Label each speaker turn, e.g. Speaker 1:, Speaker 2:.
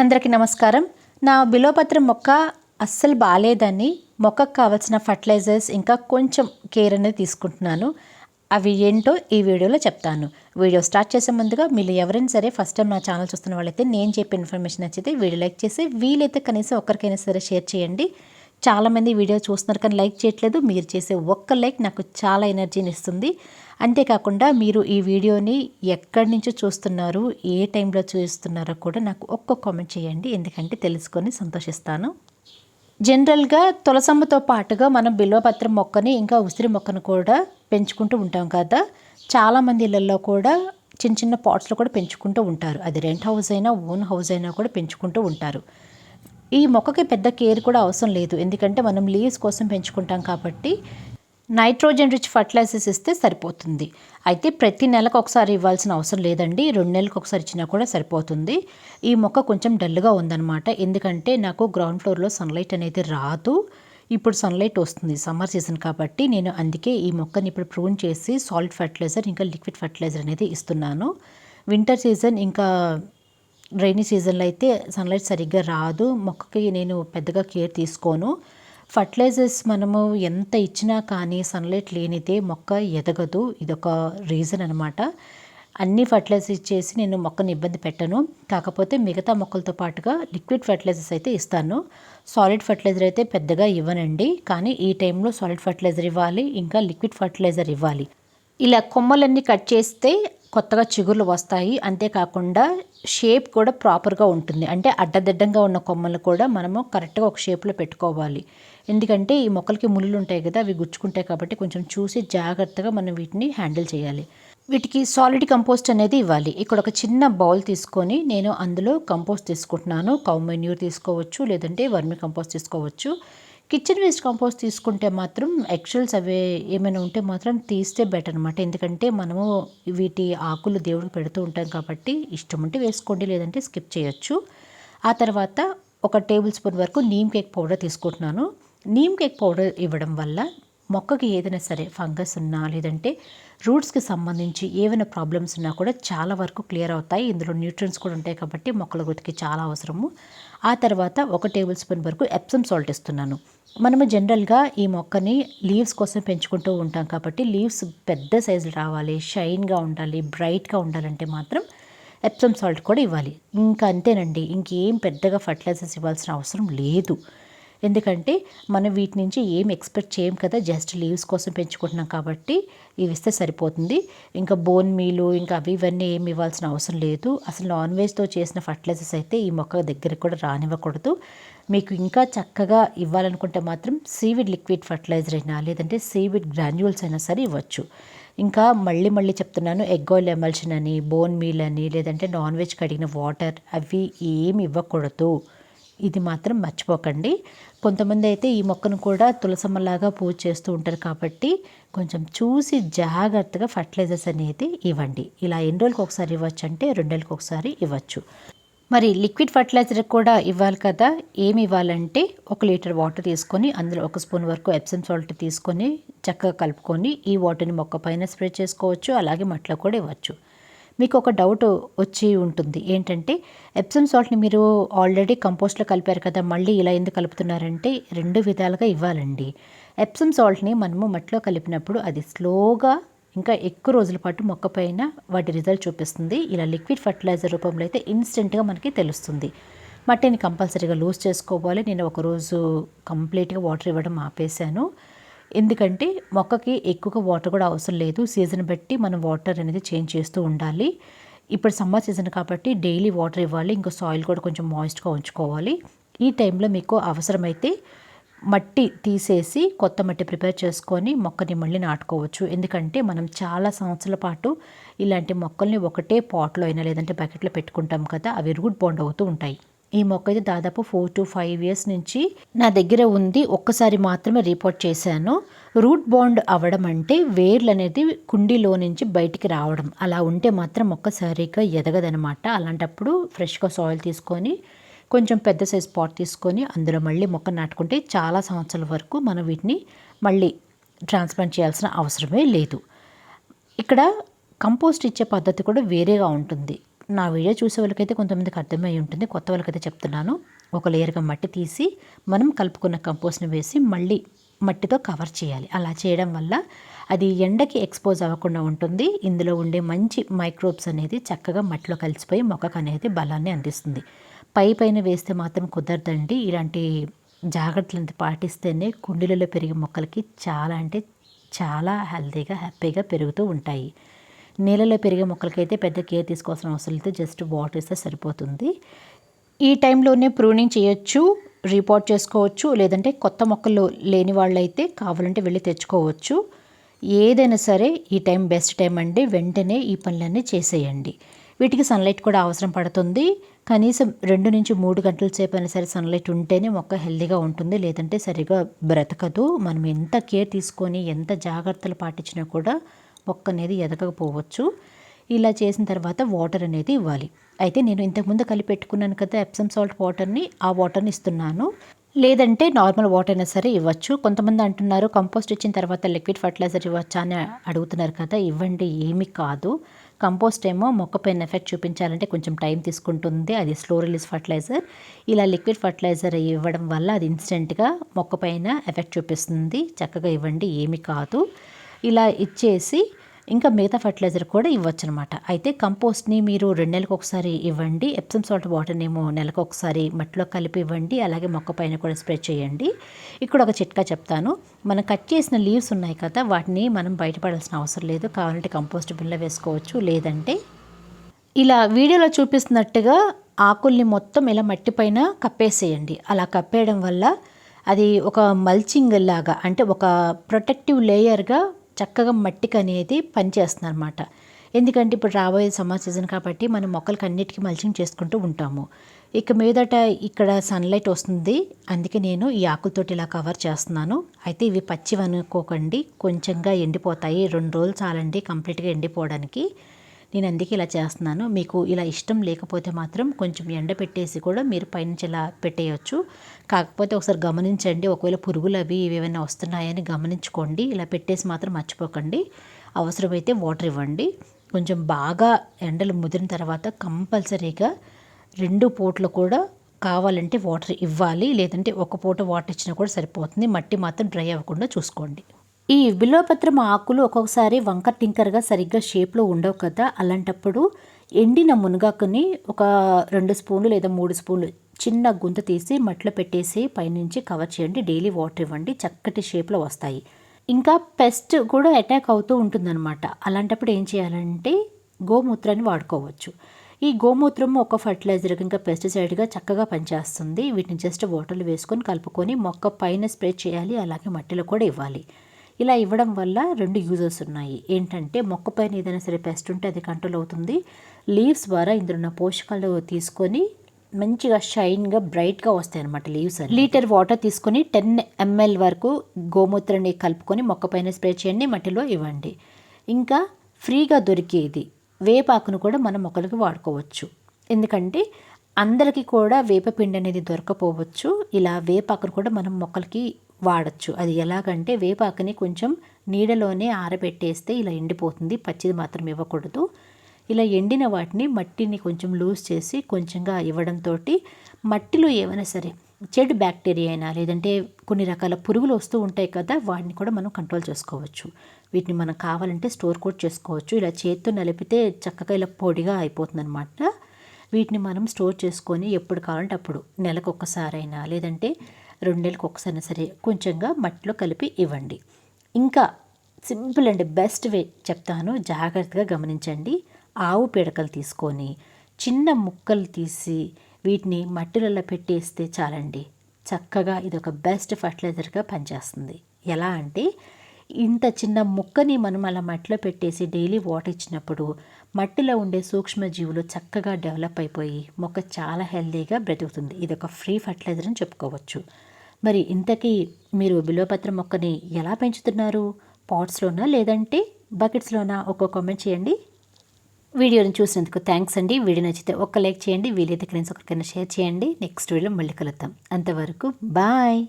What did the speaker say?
Speaker 1: అందరికీ నమస్కారం. నా బిలోపత్రం మొక్క అస్సలు బాగాలేదని మొక్కకు కావాల్సిన ఫర్టిలైజర్స్ ఇంకా కొంచెం కేర్ అనేది తీసుకుంటున్నాను. అవి ఏంటో ఈ వీడియోలో చెప్తాను. వీడియో స్టార్ట్ చేసే ముందుగా మీరు ఎవరైనా సరే ఫస్ట్ టైం నా ఛానల్ చూస్తున్న వాళ్ళైతే నేను చెప్పే ఇన్ఫర్మేషన్ నచ్చితే వీడియో లైక్ చేసి వీలైతే కనీసం ఒక్కరికైనా సరే షేర్ చేయండి. చాలామంది వీడియో చూస్తున్నారు కానీ లైక్ చేయట్లేదు. మీరు చేసే ఒక్క లైక్ నాకు చాలా ఎనర్జీని ఇస్తుంది. అంతేకాకుండా మీరు ఈ వీడియోని ఎక్కడి నుంచో చూస్తున్నారు ఏ టైంలో చూస్తున్నారో కూడా నాకు ఒక్క కామెంట్ చేయండి. ఎందుకంటే తెలుసుకొని సంతోషిస్తాను. జనరల్గా తులసమ్మతో పాటుగా మనం బిల్వపత్రం మొక్కని ఇంకా ఉసిరి మొక్కను కూడా పెంచుకుంటూ ఉంటాం కదా. చాలామంది ఇళ్ళల్లో కూడా చిన్న చిన్న పాట్స్లో కూడా పెంచుకుంటూ ఉంటారు. అది రెంట్ హౌస్ అయినా ఓన్ హౌస్ అయినా కూడా పెంచుకుంటూ ఉంటారు. ఈ మొక్కకి పెద్ద కేర్ కూడా అవసరం లేదు. ఎందుకంటే మనం లీవ్స్ కోసం పెంచుకుంటాం కాబట్టి నైట్రోజన్ రిచ్ ఫర్టిలైజర్స్ ఇస్తే సరిపోతుంది. అయితే ప్రతి నెలకు ఒకసారి ఇవ్వాల్సిన అవసరం లేదండి. రెండు నెలలకు ఒకసారి ఇచ్చినా కూడా సరిపోతుంది. ఈ మొక్క కొంచెం డల్గా ఉందన్నమాట. ఎందుకంటే నాకు గ్రౌండ్ ఫ్లోర్లో సన్లైట్ అనేది రాదు. ఇప్పుడు సన్లైట్ వస్తుంది. సమ్మర్ సీజన్ కాబట్టి నేను అందుకే ఈ మొక్కని ఇప్పుడు ప్రూన్ చేసి సాల్ట్ ఫర్టిలైజర్ ఇంకా లిక్విడ్ ఫర్టిలైజర్ అనేది ఇస్తున్నాను. వింటర్ సీజన్ ఇంకా రైనీ సీజన్లో అయితే సన్లైట్ సరిగ్గా రాదు. మొక్కకి నేను పెద్దగా కేర్ తీసుకోను. ఫర్టిలైజర్స్ మనము ఎంత ఇచ్చినా కానీ సన్లైట్ లేనిదే మొక్క ఎదగదు. ఇదొక రీజన్ అనమాట అన్ని ఫర్టిలైజర్స్ ఇచ్చేసి నేను మొక్కని ఇబ్బంది పెట్టను. కాకపోతే మిగతా మొక్కలతో పాటుగా లిక్విడ్ ఫర్టిలైజర్స్ అయితే ఇస్తాను. సాలిడ్ ఫర్టిలైజర్ అయితే పెద్దగా ఇవ్వనండి. కానీ ఈ టైంలో సాలిడ్ ఫర్టిలైజర్ ఇవ్వాలి. ఇంకా లిక్విడ్ ఫర్టిలైజర్ ఇవ్వాలి. ఇలా కొమ్మలన్నీ కట్ చేస్తే కొత్తగా చిగుర్లు వస్తాయి. అంతేకాకుండా షేప్ కూడా ప్రాపర్గా ఉంటుంది. అంటే అడ్డదిడ్డంగా ఉన్న కొమ్మలు కూడా మనము కరెక్ట్గా ఒక షేప్లో పెట్టుకోవాలి. ఎందుకంటే ఈ మొక్కలకి ముళ్ళు ఉంటాయి కదా అవి గుచ్చుకుంటాయి కాబట్టి కొంచెం చూసి జాగ్రత్తగా మనం వీటిని హ్యాండిల్ చేయాలి. వీటికి సాలిడ్ కంపోస్ట్ అనేది ఇవ్వాలి. ఇక్కడ ఒక చిన్న బౌల్ తీసుకొని నేను అందులో కంపోస్ట్ తీసుకుంటున్నాను. కౌ మెన్యూర్ తీసుకోవచ్చు లేదంటే వర్మి కంపోస్ట్ తీసుకోవచ్చు. కిచెన్ వేస్ట్ కంపోస్ట్ తీసుకుంటే మాత్రం యాక్చువల్స్ అవి ఏమైనా ఉంటే మాత్రం తీస్తే బెటర్ అనమాట ఎందుకంటే మనము వీటి ఆకులు దేవుడికి పెడుతూ ఉంటాం కాబట్టి ఇష్టం ఉంటే వేసుకోండి లేదంటే స్కిప్ చేయొచ్చు. ఆ తర్వాత ఒక టేబుల్ స్పూన్ వరకు నీమ్ కేక్ పౌడర్ తీసుకుంటున్నాను. నీమ్ కేక్ పౌడర్ ఇవ్వడం వల్ల మొక్కకి ఏదైనా సరే ఫంగస్ ఉన్నా లేదంటే రూట్స్కి సంబంధించి ఏమైనా ప్రాబ్లమ్స్ ఉన్నా కూడా చాలా వరకు క్లియర్ అవుతాయి. ఇందులో న్యూట్రియన్స్ కూడా ఉంటాయి కాబట్టి మొక్కల గుతికి చాలా అవసరము. ఆ తర్వాత ఒక టేబుల్ స్పూన్ వరకు ఎప్సమ్ సాల్ట్ ఇస్తున్నాను. మనము జనరల్గా ఈ మొక్కని లీవ్స్ కోసం పెంచుకుంటూ ఉంటాం కాబట్టి లీవ్స్ పెద్ద సైజులు రావాలి షైన్గా ఉండాలి బ్రైట్గా ఉండాలంటే మాత్రం ఎప్సమ్ సాల్ట్ కూడా ఇవ్వాలి. ఇంకా అంతేనండి ఇంకేం పెద్దగా ఫర్టిలైజర్స్ ఇవ్వాల్సిన అవసరం లేదు. ఎందుకంటే మనం వీటి నుంచి ఏం ఎక్స్పెక్ట్ చేయం కదా జస్ట్ లీవ్స్ కోసం పెంచుకుంటున్నాం కాబట్టి ఇవి ఇస్తే సరిపోతుంది. ఇంకా బోన్ మీలు ఇంకా అవి ఇవన్నీ ఏమి ఇవ్వాల్సిన అవసరం లేదు. అసలు నాన్ వెజ్తో చేసిన ఫర్టిలైజర్స్ అయితే ఈ మొక్క దగ్గరికి కూడా రానివ్వకూడదు. మీకు ఇంకా చక్కగా ఇవ్వాలనుకుంటే మాత్రం సీవిడ్ లిక్విడ్ ఫర్టిలైజర్ అయినా లేదంటే సీవిడ్ గ్రాన్యూల్స్ అయినా సరే ఇవ్వచ్చు. ఇంకా మళ్ళీ మళ్ళీ చెప్తున్నాను ఎగ్ ఆయిల్ ఎమల్షన్ అని బోన్ మీల్ అని లేదంటే నాన్ వెజ్ కడిగిన వాటర్ అవి ఏమి ఇవ్వకూడదు. ఇది మాత్రం మర్చిపోకండి. కొంతమంది అయితే ఈ మొక్కను కూడా తులసమ్మలాగా పూజ చేస్తూ ఉంటారు కాబట్టి కొంచెం చూసి జాగ్రత్తగా ఫర్టిలైజర్స్ అనేది ఇవ్వండి. ఇలా ఎన్ని రోజులకు ఒకసారి ఇవ్వచ్చు అంటే రెండేళ్ళకి ఒకసారి ఇవ్వచ్చు. మరి లిక్విడ్ ఫర్టిలైజర్ కూడా ఇవ్వాలి కదా. ఏమి ఇవ్వాలంటే ఒక లీటర్ వాటర్ తీసుకొని అందులో ఒక స్పూన్ వరకు ఎప్సమ్ సాల్ట్ తీసుకొని చక్కగా కలుపుకొని ఈ వాటర్ని మొక్క పైన స్ప్రే చేసుకోవచ్చు. అలాగే మట్లో కూడా ఇవ్వచ్చు. మీకు ఒక డౌట్ వచ్చి ఉంటుంది. ఏంటంటే ఎప్సమ్ సాల్ట్ని మీరు ఆల్రెడీ కంపోస్ట్లో కలిపారు కదా. మళ్ళీ ఇలా ఎందుకు కలుపుతున్నారంటే రెండు విధాలుగా ఇవ్వాలండి. ఎప్సమ్ సాల్ట్ని మనము మట్టిలో కలిపినప్పుడు అది స్లోగా ఇంకా ఎక్కువ రోజుల పాటు మొక్క పైన వాటి రిజల్ట్ చూపిస్తుంది. ఇలా లిక్విడ్ ఫర్టిలైజర్ రూపంలో అయితే ఇన్స్టెంట్గా మనకి తెలుస్తుంది. మట్టిని కంపల్సరీగా లూజ్ చేసుకోవాలి. నేను ఒకరోజు కంప్లీట్గా వాటర్ ఇవ్వడం ఆపేశాను. ఎందుకంటే మొక్కకి ఎక్కువగా వాటర్ కూడా అవసరం లేదు. సీజన్ బట్టి మనం వాటర్ అనేది చేంజ్ చేస్తూ ఉండాలి. ఇప్పుడు సమ్మర్ సీజన్ కాబట్టి డైలీ వాటర్ ఇవ్వాలి. ఇంకా సాయిల్ కూడా కొంచెం మాయిస్ట్గా ఉంచుకోవాలి. ఈ టైంలో మీకు అవసరమైతే మట్టి తీసేసి కొత్త మట్టి ప్రిపేర్ చేసుకొని మొక్కని మళ్ళీ నాటుకోవచ్చు. ఎందుకంటే మనం చాలా సంవత్సరాల పాటు ఇలాంటి మొక్కల్ని ఒకటే పాట్లో అయినా లేదంటే బకెట్లో పెట్టుకుంటాం కదా అవి రూట్ బాండ్ అవుతూ ఉంటాయి. ఈ మొక్క అయితే దాదాపు ఫోర్ టు ఫైవ్ ఇయర్స్ నుంచి నా దగ్గర ఉంది. ఒక్కసారి మాత్రమే రిపోర్ట్ చేశాను. రూట్ బాండ్ అవ్వడం అంటే వేర్లు అనేది కుండీలో నుంచి బయటికి రావడం. అలా ఉంటే మాత్రం మొక్క సరిగ్గా ఎదగదనమాట. అలాంటప్పుడు ఫ్రెష్గా సాయిల్ తీసుకొని కొంచెం పెద్ద సైజ్ పాట్ తీసుకొని అందులో మళ్ళీ మొక్క నాటుకుంటే చాలా సంవత్సరాల వరకు మనం వీటిని మళ్ళీ ట్రాన్స్ప్లాంట్ చేయాల్సిన అవసరమే లేదు. ఇక్కడ కంపోస్ట్ ఇచ్చే పద్ధతి కూడా వేరేగా ఉంటుంది. నా వీడియో చూసే వాళ్ళకైతే కొంతమందికి అర్థమై ఉంటుంది. కొత్త వాళ్ళకైతే చెప్తున్నాను. ఒక లేయర్గా మట్టి తీసి మనం కలుపుకున్న కంపోస్ట్ని వేసి మళ్ళీ మట్టితో కవర్ చేయాలి. అలా చేయడం వల్ల అది ఎండకి ఎక్స్పోజ్ అవ్వకుండా ఉంటుంది. ఇందులో ఉండే మంచి మైక్రోబ్స్ అనేది చక్కగా మట్టిలో కలిసిపోయి మొక్కకు అనేది బలాన్ని అందిస్తుంది. పై పైన వేస్తే మాత్రం కుదరదండి. ఇలాంటి జాగ్రత్తలు పాటిస్తేనే కుండీలలో పెరిగే మొక్కలకి చాలా అంటే చాలా హెల్తీగా హ్యాపీగా పెరుగుతూ ఉంటాయి. నీళ్ళలో పెరిగే మొక్కలకైతే పెద్ద కేర్ తీసుకోవాల్సిన అవసరం లేదు. జస్ట్ వాటర్ ఇస్తే సరిపోతుంది. ఈ టైంలోనే ప్రూనింగ్ చేయొచ్చు రిపోర్ట్ చేసుకోవచ్చు లేదంటే కొత్త మొక్కలు లేని వాళ్ళైతే కావాలంటే వెళ్ళి తెచ్చుకోవచ్చు. ఏదైనా సరే ఈ టైం బెస్ట్ టైం అండి. వెంటనే ఈ పనులన్నీ చేసేయండి. వీటికి సన్లైట్ కూడా అవసరం పడుతుంది. కనీసం రెండు నుంచి మూడు గంటల సేపు అయినా సరే సన్లైట్ ఉంటేనే మొక్క హెల్దీగా ఉంటుంది. లేదంటే సరిగా బ్రతకదు. మనం ఎంత కేర్ తీసుకొని ఎంత జాగ్రత్తలు పాటించినా కూడా మొక్క అనేది ఎదగకపోవచ్చు. ఇలా చేసిన తర్వాత వాటర్ అనేది ఇవ్వాలి. అయితే నేను ఇంతకుముందు కలిపి పెట్టుకున్నాను కదా ఎప్సమ్ సాల్ట్ వాటర్ని ఆ వాటర్ని ఇస్తున్నాను. లేదంటే నార్మల్ వాటర్ అయినా సరే ఇవ్వచ్చు. కొంతమంది అంటున్నారు కంపోస్ట్ ఇచ్చిన తర్వాత లిక్విడ్ ఫర్టిలైజర్ ఇవ్వచ్చా? అని అడుగుతున్నారు కదా ఇవ్వండి. ఏమీ కాదు. కంపోస్ట్ ఏమో మొక్క పైన ఎఫెక్ట్ చూపించాలంటే కొంచెం టైం తీసుకుంటుంది. అది స్లో రిలీజ్ ఫర్టిలైజర్. ఇలా లిక్విడ్ ఫర్టిలైజర్ ఇవ్వడం వల్ల అది ఇన్స్టెంట్గా మొక్క పైన ఎఫెక్ట్ చూపిస్తుంది. చక్కగా ఇవ్వండి ఏమి కాదు. ఇలా ఇచ్చేసి ఇంకా మిగతా ఫర్టిలైజర్ కూడా ఇవ్వచ్చు అనమాట అయితే కంపోస్ట్ని మీరు రెండు నెలలకు ఒకసారి ఇవ్వండి ఎప్సమ్ సాల్ట్ వాటర్ని ఏమో నెలకు ఒకసారి మట్టిలో కలిపి ఇవ్వండి అలాగే మొక్క పైన కూడా స్ప్రే చేయండి. ఇక్కడ ఒక చిట్కా చెప్తాను. మనం కట్ చేసిన లీవ్స్ ఉన్నాయి కదా వాటిని మనం బయటపడాల్సిన అవసరం లేదు. కావాలంటే కంపోస్ట్ బిల్ల వేసుకోవచ్చు లేదంటే ఇలా వీడియోలో చూపిస్తున్నట్టుగా ఆకుల్ని మొత్తం ఇలా మట్టి పైన కప్పేసేయండి. అలా కప్పేయడం వల్ల అది ఒక మల్చింగ్ లాగా అంటే ఒక ప్రొటెక్టివ్ లేయర్గా చక్కగా మట్టికి అనేది పనిచేస్తుంది అనమాట ఎందుకంటే ఇప్పుడు రాబోయే సమ్మర్ సీజన్ కాబట్టి మనం మొక్కలకి అన్నిటికీ మల్చింగ్ చేసుకుంటూ ఉంటాము. ఇక మీదట ఇక్కడ సన్లైట్ వస్తుంది. అందుకే నేను ఈ ఆకులతోటి ఇలా కవర్ చేస్తున్నాను. అయితే ఇవి పచ్చివి అనుకోకండి కొంచెంగా ఎండిపోతాయి. రెండు రోజులు చాలండి కంప్లీట్గా ఎండిపోవడానికి. నేను అందుకే ఇలా చేస్తున్నాను. మీకు ఇలా ఇష్టం లేకపోతే మాత్రం కొంచెం ఎండ పెట్టేసి కూడా మీరు పైనుంచి ఇలా పెట్టేయచ్చు. కాకపోతే ఒకసారి గమనించండి ఒకవేళ పురుగులు అవి ఏమైనా వస్తున్నాయని గమనించుకోండి. ఇలా పెట్టేసి మాత్రం మర్చిపోకండి. అవసరమైతే వాటర్ ఇవ్వండి. కొంచెం బాగా ఎండలు ముదిరిన తర్వాత కంపల్సరీగా రెండు పూట్లు కూడా కావాలంటే వాటర్ ఇవ్వాలి. లేదంటే ఒక పూట వాటర్ ఇచ్చినా కూడా సరిపోతుంది. మట్టి మాత్రం డ్రై అవ్వకుండా చూసుకోండి. ఈ బిల్వపత్రం ఆకులు ఒక్కొక్కసారి వంకర టింకర్గా సరిగ్గా షేప్లో ఉండవు కదా అలాంటప్పుడు ఎండిన మునగాకుని ఒక రెండు స్పూన్లు లేదా మూడు స్పూన్లు చిన్న గుంత తీసి మట్లో పెట్టేసి పైనుంచి కవర్ చేయండి డైలీ వాటర్ ఇవ్వండి చక్కటి షేప్లో వస్తాయి. ఇంకా పెస్ట్ కూడా అటాక్ అవుతూ ఉంటుందన్నమాట. అలాంటప్పుడు ఏం చేయాలంటే గోమూత్రాన్ని వాడుకోవచ్చు. ఈ గోమూత్రం ఒక ఫర్టిలైజర్ ఇంకా పెస్టిసైడ్గా చక్కగా పనిచేస్తుంది. వీటిని జస్ట్ వాటర్లు వేసుకొని కలుపుకొని మొక్క పైన స్ప్రే చేయాలి అలాగే మట్టిలో కూడా ఇవ్వాలి. ఇలా ఇవ్వడం వల్ల రెండు యూజెస్ ఉన్నాయి. ఏంటంటే మొక్క పైన ఏదైనా సరే పెస్ట్ ఉంటే అది కంట్రోల్ అవుతుంది. లీవ్స్ ద్వారా ఇందులో ఉన్న పోషకాలు తీసుకొని మంచిగా షైన్గా బ్రైట్గా వస్తాయి అనమాట లీవ్స్ లీటర్ వాటర్ తీసుకొని టెన్ ఎంఎల్ వరకు గోమూత్రాన్ని కలుపుకొని మొక్క పైన స్ప్రే చేయండి మట్టిలో ఇవ్వండి. ఇంకా ఫ్రీగా దొరికేది వేపాకును కూడా మనం మొక్కలకి వాడుకోవచ్చు. ఎందుకంటే అందరికీ కూడా వేపపిండి అనేది దొరకపోవచ్చు. ఇలా వేపాకును కూడా మనం మొక్కలకి వాడచ్చు. అది ఎలాగంటే వేపాకుని కొంచెం నీడలోనే ఆరబెట్టేస్తే ఇలా ఎండిపోతుంది. పచ్చిది మాత్రం ఇవ్వకూడదు. ఇలా ఎండిన వాటిని మట్టిని కొంచెం లూజ్ చేసి కొంచెంగా ఇవ్వడంతో మట్టిలో ఏమైనా సరే చెడు బ్యాక్టీరియా అయినా లేదంటే కొన్ని రకాల పురుగులు వస్తూ ఉంటాయి కదా వాటిని కూడా మనం కంట్రోల్ చేసుకోవచ్చు. వీటిని మనం కావాలంటే స్టోర్ కూడా చేసుకోవచ్చు. ఇలా చేత్తో నలిపితే చక్కగా ఇలా పొడిగా అయిపోతుంది అనమాట వీటిని మనం స్టోర్ చేసుకొని ఎప్పుడు కావాలంటే అప్పుడు నెలకు ఒక్కసారైనా లేదంటే రెండు నెలలకు ఒకసారి సరే కొంచెంగా మట్టిలో కలిపి ఇవ్వండి. ఇంకా సింపుల్ అండ్ బెస్ట్ వే చెప్తాను జాగ్రత్తగా గమనించండి. ఆవు పిడకలు తీసుకొని చిన్న ముక్కలు తీసి వీటిని మట్టిలలో పెట్టేస్తే చాలండి. చక్కగా ఇది ఒక బెస్ట్ ఫర్టిలైజర్గా పనిచేస్తుంది. ఎలా అంటే ఇంత చిన్న ముక్కని మనం అలా మట్టిలో పెట్టేసి డైలీ వాటర్ ఇచ్చినప్పుడు మట్టిలో ఉండే సూక్ష్మజీవులు చక్కగా డెవలప్ అయిపోయి మొక్క చాలా హెల్దీగా బ్రతుకుతుంది. ఇది ఒక ఫ్రీ ఫర్టిలైజర్ అని చెప్పుకోవచ్చు. మరి ఇంతకీ మీరు బిలోపత్ర మొక్కని ఎలా పెంచుతున్నారు? పాట్స్లోనా లేదంటే బకెట్స్లోనా? ఒక కామెంట్ చేయండి. వీడియోని చూసినందుకు థ్యాంక్స్ అండి. వీడియో నచ్చితే ఒక్క లైక్ చేయండి. వీలైతే ఫ్రెండ్స్ ఒకరికైనా షేర్ చేయండి. నెక్స్ట్ వీడియో మళ్ళీ కలుద్దాం. అంతవరకు బాయ్.